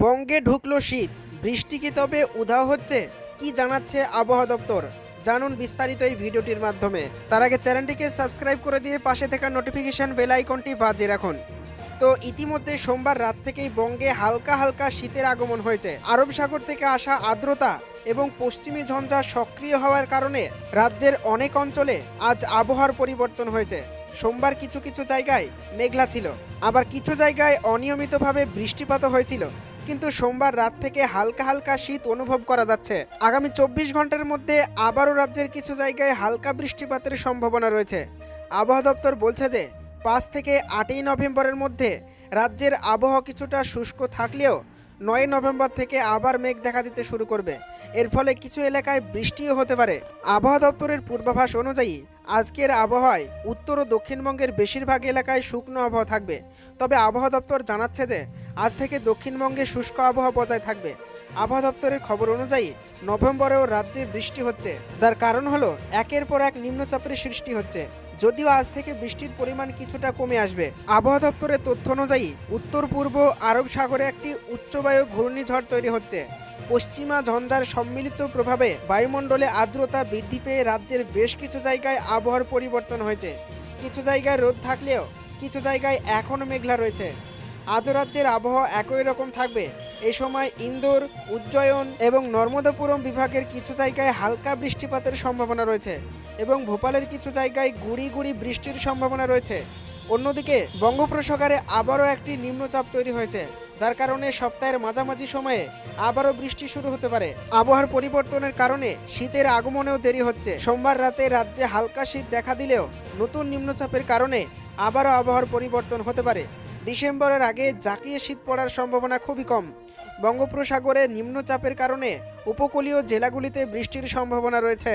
বঙ্গে ঢুকলো শীত। বৃষ্টি কি তবে উধাও হচ্ছে? কি জানাচ্ছে আবহাওয়া দপ্তর? জানুন বিস্তারিত এই ভিডিওটির মাধ্যমে। তার আগে চ্যানেলটিকে সাবস্ক্রাইব করে দিয়ে পাশে থাকা নোটিফিকেশন বেল আইকনটি বাজে রাখুন। তো ইতিমধ্যে সোমবার রাত থেকেই বঙ্গে হালকা হালকা শীতের আগমন হয়েছে। আরব সাগর থেকে আসা আর্দ্রতা এবং পশ্চিমী ঝঞ্ঝা সক্রিয় হওয়ার কারণে রাজ্যের অনেক অঞ্চলে আজ আবহাওয়ার পরিবর্তন হয়েছে। সোমবার কিছু কিছু জায়গায় মেঘলা ছিল। আবার কিছু জায়গায় অনিয়মিতভাবে বৃষ্টিপাতও হয়েছিল। কিন্তু সোমবার রাত থেকে হালকা হালকা শীত অনুভব করা যাচ্ছে। আগামী চব্বিশ ঘণ্টার মধ্যে আবারও রাজ্যের কিছু জায়গায় হালকা বৃষ্টিপাতের সম্ভাবনা রয়েছে। আবহাওয়া দপ্তর বলছে যে, পাঁচ থেকে আটই নভেম্বরের মধ্যে রাজ্যের আবহাওয়া কিছুটা শুষ্ক থাকলেও নয় নভেম্বর থেকে আবার মেঘ দেখা দিতে শুরু করবে। এর ফলে কিছু এলাকায় বৃষ্টিও হতে পারে। আবহাওয়া দপ্তরের পূর্বাভাস অনুযায়ী, আজকের আবহাওয়ায় উত্তর ও দক্ষিণবঙ্গের বেশিরভাগ এলাকায় শুকনো আবহাওয়া থাকবে। তবে আবহাওয়া দপ্তর জানাচ্ছে যে আজ থেকে দক্ষিণবঙ্গে শুষ্ক আবহাওয়া বজায় থাকবে। আবহাওয়া দপ্তরের খবর অনুযায়ী, নভেম্বরেও রাজ্যে বৃষ্টি হচ্ছে, যার কারণ হলো একের পর এক নিম্নচাপের সৃষ্টি হচ্ছে। যদিও আজ থেকে বৃষ্টির পরিমাণ কিছুটা কমে আসবে। আবহাওয়া দপ্তরের তথ্য অনুযায়ী, উত্তর পূর্ব আরব সাগরে একটি উচ্চবায়ু ঘূর্ণিঝড় তৈরি হচ্ছে। পশ্চিমা ঝঞ্ঝার সম্মিলিত প্রভাবে বায়ুমণ্ডলে আর্দ্রতা বৃদ্ধি পেয়ে রাজ্যের বেশ কিছু জায়গায় আবহাওয়ার পরিবর্তন হয়েছে। কিছু জায়গায় রোদ থাকলেও, কিছু জায়গায় এখনও মেঘলা রয়েছে। আজও রাজ্যের আবহাওয়া একই রকম থাকবে। এই সময় ইন্দোর, উজ্জয়ন এবং নর্মদাপুরম বিভাগের কিছু জায়গায় হালকা বৃষ্টিপাতের সম্ভাবনা রয়েছে এবং ভোপালের কিছু জায়গায় গুড়ি গুড়ি বৃষ্টির সম্ভাবনা রয়েছে। অন্যদিকে বঙ্গোপসাগরে আবারও একটি নিম্নচাপ তৈরি হয়েছে, যার কারণে সপ্তাহের মাঝামাঝি সময়ে আবারও বৃষ্টি শুরু হতে পারে। আবহাওয়ার পরিবর্তনের কারণে শীতের আগমনেও দেরি হচ্ছে। সোমবার রাতে রাজ্যে হালকা শীত দেখা দিলেও নতুন নিম্নচাপের কারণে আবারও আবহাওয়ার পরিবর্তন হতে পারে। ডিসেম্বরের আগে জাঁকিয়ে শীত পড়ার সম্ভাবনা খুবই কম। বঙ্গোপসাগরে নিম্নচাপের কারণে উপকূলীয় জেলাগুলিতে বৃষ্টির সম্ভাবনা রয়েছে।